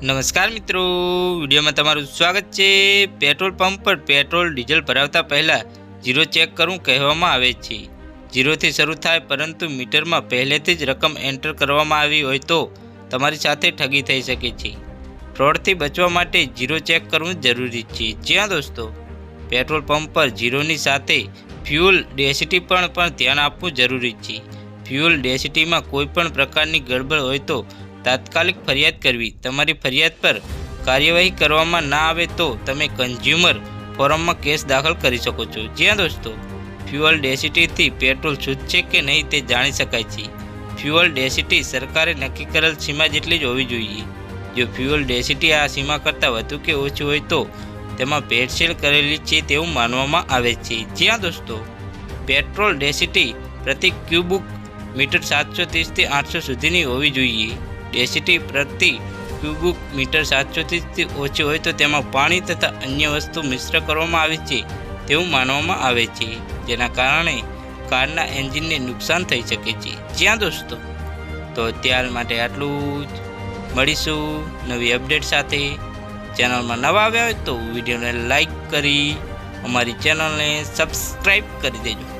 નમસ્કાર મિત્રો. વિડીયોમાં તમારું સ્વાગત છે. પેટ્રોલ પંપ પર પેટ્રોલ, ડીઝલ ભરાવતા પહેલાં ઝીરો ચેક કરવું કહેવામાં આવે છે. ઝીરોથી શરૂ થાય પરંતુ મીટરમાં પહેલેથી જ રકમ એન્ટર કરવામાં આવી હોય તો તમારી સાથે ઠગી થઈ શકે છે. ફ્રોડથી બચવા માટે ઝીરો ચેક કરવું જરૂરી છે. જ્યાં દોસ્તો, પેટ્રોલ પંપ પર જીરોની સાથે ફ્યુલ ડેસિટી પણ પણ ધ્યાન આપવું જરૂરી છે. ફ્યુલ ડેસિટીમાં કોઈપણ પ્રકારની ગડબડ હોય તો તાત્કાલિક ફરિયાદ કરવી. તમારી ફરિયાદ પર કાર્યવાહી કરવામાં ના આવે તો તમે કન્ઝ્યુમર ફોરમમાં કેસ દાખલ કરી શકો છો. જ્યાં દોસ્તો ફ્યુઅલ ડેસિટીથી પેટ્રોલ શુદ્ધ છે કે નહીં તે જાણી શકાય છે. ફ્યુઅલ ડેસિટી સરકારે નક્કી કરેલ સીમા જેટલી જ હોવી જોઈએ. જો ફ્યુઅલ ડેસિટી આ સીમા કરતાં વધુ કે ઓછી હોય તો તેમાં ભેળસેળ કરેલી છે તેવું માનવામાં આવે છે. જ્યાં દોસ્તો પેટ્રોલ ડેસિટી પ્રતિ ક્યુબુક મીટર સાતસો ત્રીસથી આઠસો સુધીની હોવી જોઈએ. ડેસિટી પ્રતિ ક્યુબિક મીટર સાતસો ત્રીસથી ઓછી હોય તો તેમાં પાણી તથા અન્ય વસ્તુ મિશ્ર કરવામાં આવે છે તેવું માનવામાં આવે છે. જેના કારણે કારના એન્જિનને નુકસાન થઈ શકે છે. જ્યાં દોસ્તો, તો ત્યાર માટે આટલું જ. મળીશું નવી અપડેટ સાથે. ચેનલમાં નવા આવ્યા હોય તો વિડીયોને લાઈક કરી, અમારી ચેનલને સબસ્ક્રાઈબ કરી દેજો.